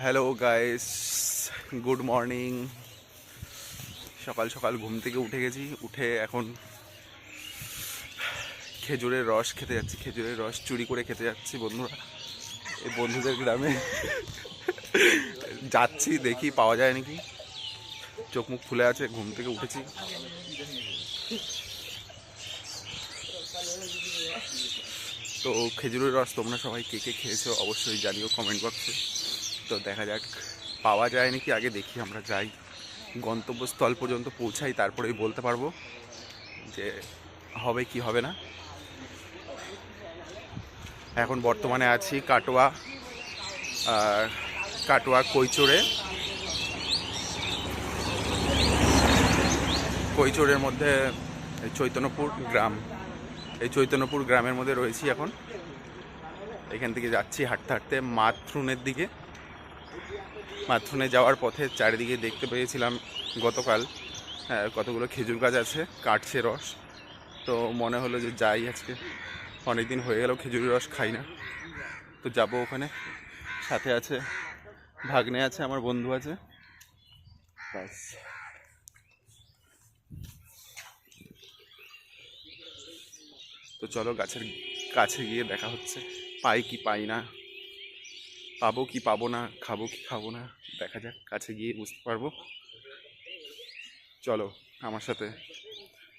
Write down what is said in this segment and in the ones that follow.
Hello guys good morning সকাল সকাল ঘুম থেকে উঠে গেছি। উঠে এখন খেজুরের রস খেতে যাচ্ছি। খেজুরের রস চুরি করে খেতে যাচ্ছি বন্ধুরা। এই বন্ধুদের গ্রামে। যাচ্ছি, দেখি, পাওয়া যায় নাকি? চোখ মুখ খুলে আছে, ঘুম থেকে উঠেছি। তো খেজুরের রস তোমরা সবাই কে কে খেয়েছো অবশ্যই জানিও কমেন্ট বক্সে। তো দেখা যাক, পাওয়া যায় নাকি? আগে দেখি, আমরা যাই। গন্তব্যস্থল পর্যন্ত পৌঁছাই তারপরেই বলতে পারব যে হবে কি হবে না। এখন বর্তমানে আছি কাটোয়া কাটোয়া কৈচোরে। কৈচোরের মধ্যে চৈতন্যপুর গ্রাম। এই চৈতন্যপুর গ্রামের মধ্যে রয়েছি এখন। এখান থেকে যাচ্ছি হাঁটতে হাঁটতে মাথরুনের দিকে। মাথরুনে যাওয়ার পথে চারিদিকে দেখতে পেয়েছিলাম গতকাল কতগুলো খেজুর গাছ আছে, কাটছে রস। তো মনে হলো যে যাই আজকে অনেক দিন হয়ে গেল খেজুরের রস খাই না। তো যাব ওখানে। সাথে আছে, ভাগ্নে আছে, আমার বন্ধু আছে। ব্যাস। তো চলো গাছের কাছে গিয়ে দেখা হচ্ছে। পাই কি পাই না। পাবো কি পাবো না, খাব কি খাব না, দেখা যাক, কাছে গিয়ে বুঝতে পারব। চলো, আমার সাথে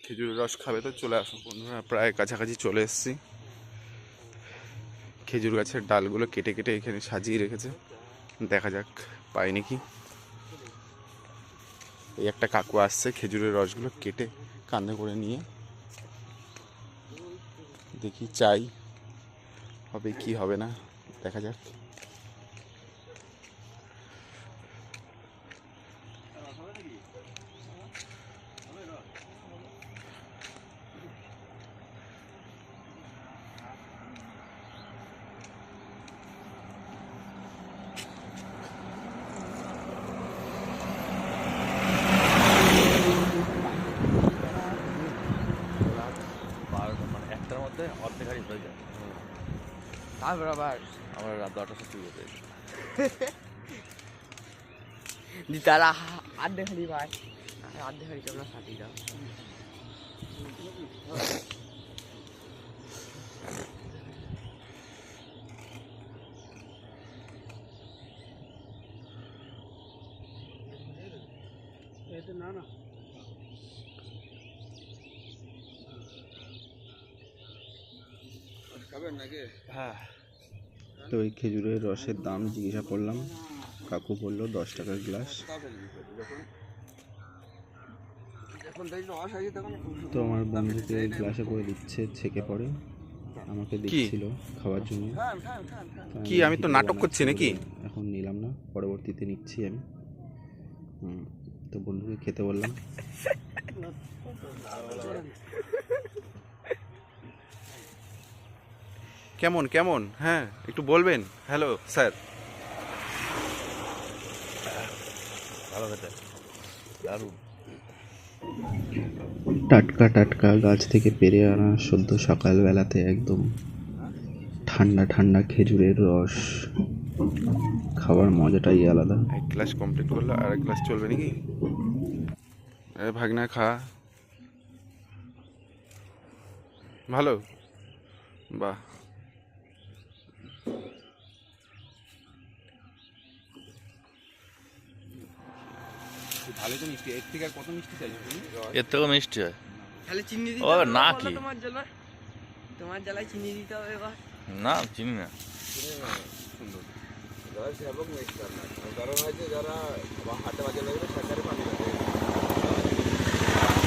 খেজুরের রস খাবে তো, চলে আসো বন্ধুরা, প্রায় কাছাকাছি চলে এসেছি। খেজুর গাছের ডালগুলো কেটে কেটে এখানে সাজিয়ে রেখেছে। দেখা যাক, পাই নাকি। এই একটা কাকু আসছে খেজুরের রসগুলো কেটে কান্দে করে নিয়ে। দেখি চাই, হবে কি, হবে না, দেখা যাক। মধ্যে অর্ধেক হাড়ি হয়ে যায় তারপর আবার আমরা রাত দশটার সময় শুরু করতে দি তারা আধে হাড়ি ভাই আধে হাড়ি তোমরা ফাটিয়ে দাও হ্যাঁ। তো ওই খেজুরের রসের দাম জিজ্ঞাসা করলাম। কাকু বলল দশ টাকার গ্লাস। তো আমার বন্ধুকে গ্লাসে করে দিচ্ছে ছেঁকে পড়ে। আমাকে দিচ্ছিল খাওয়ার জন্য। তো কি, আমি তো নাটক করছি নাকি? এখন নিলাম না পরবর্তীতে নিচ্ছি আমি। হুম, তো বন্ধুকে খেতে বললাম। কেমন কেমন? হ্যাঁ একটু বলবেন? হ্যালো স্যার ভালো দারুণ। টাটকা টাটকা গাছ থেকে পেরে আনা সদ্য সকালবেলাতে একদম ঠান্ডা ঠান্ডা খেজুরের রস। খাওয়ার মজাটাই আলাদা। এক গ্লাস কমপ্লিট করল আর এক গ্লাস চলবে নাকি? এ ভাগনা খা। ভালো? বাহ। ভালো তো মিষ্টি এর থেকে আর কত মিষ্টি চাইছো তুমি? এর থেকেও মিষ্টি হয়। তাহলে চিনি দিতে ও, না কি? তোমার জন্য তোমার জ্বালায় চিনি দিতে হবে এবার। না চিনি না। সুন্দর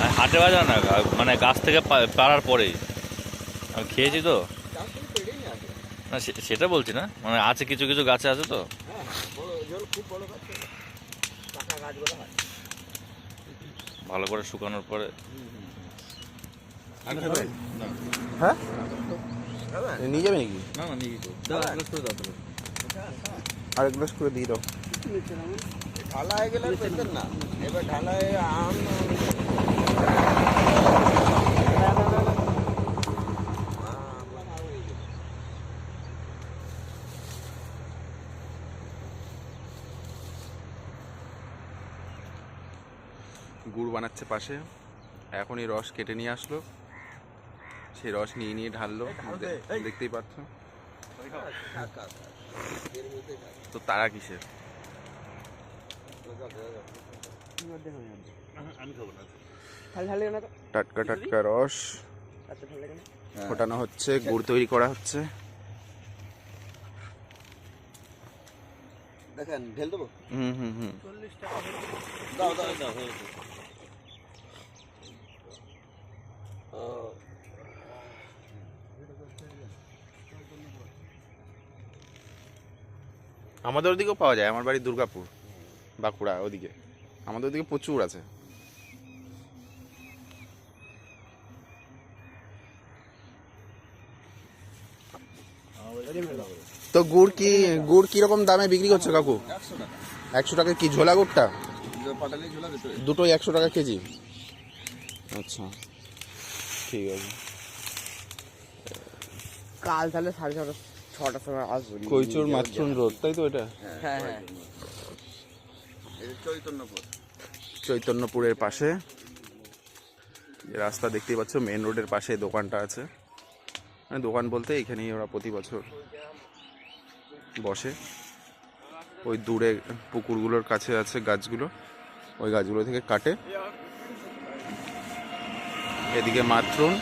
আর হাটে বাজার না মানে গাছ থেকে পা- পাড়ার পরেই। আমি খেয়েছি তো। না সেটা বলছি না। মানে আছে কিছু কিছু গাছে আছে তো। ভালো করে শুকানোর পরে। হ্যাঁ? নিয়ে যাবে নাকি? না না নিয়ে আর এক গ্লাস করে দিয়ে দাও। ঢালাই গেলে না। এবার ঢালাই আম। গুড় বানাচ্ছে পাশে। এখন এই রস কেটে নিয়ে আসলো। সেই রস নিয়ে নিয়ে ঢাললো। দেখতেই পাচ্ছ। তো তারা কিসের? টাটকা টাটকা রস। লাগে না ফোটানো হচ্ছে গুড় তৈরি করা হচ্ছে। দেখেন ঢেল দেবো? হুম হুম হুম। দাও দাও দাও ও, আমাদের ওদিকেও পাওয়া যায় আমার বাড়ি দুর্গাপুর বাঁকুড়া ওদিকে। আমাদের ওদিকে প্রচুর আছে। তো গুড় কি গুড় কীরকম দামে বিক্রি করছ কাকু? একশো টাকা কি ঝোলা গুড়টা? দুটোই একশো টাকা কেজি। আচ্ছা ঠিক আছে। কাল তাহলে সাড়ে ছটা ছটার সময় আসব। কৈচুর মাছরুম রোড তাই তো এটা? হ্যাঁ হ্যাঁ। চৈতন্যপুর। চৈতন্যপুরের পাশে যে রাস্তা দেখতেই পাচ্ছ মেন রোডের পাশে দোকানটা আছে। মানে দোকান বলতে এখানেই ওরা প্রতি বছর বসে। ওই দূরে পুকুরগুলোর কাছে আছে গাছগুলো। ওই গাছগুলো থেকে কাটে। এদিকে মাতরুন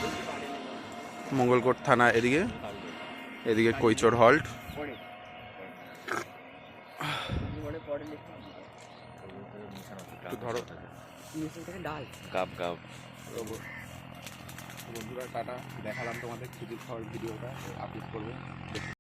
মঙ্গলকোট থানা এদিকে। এদিকে কৈচর হল্ট। ধরো। ডাল কাপ কাপ বন্ধুরা টাটা। দেখালাম তোমাদের খিদির খাওয়ার ভিডিওটা। আপলোড করবে।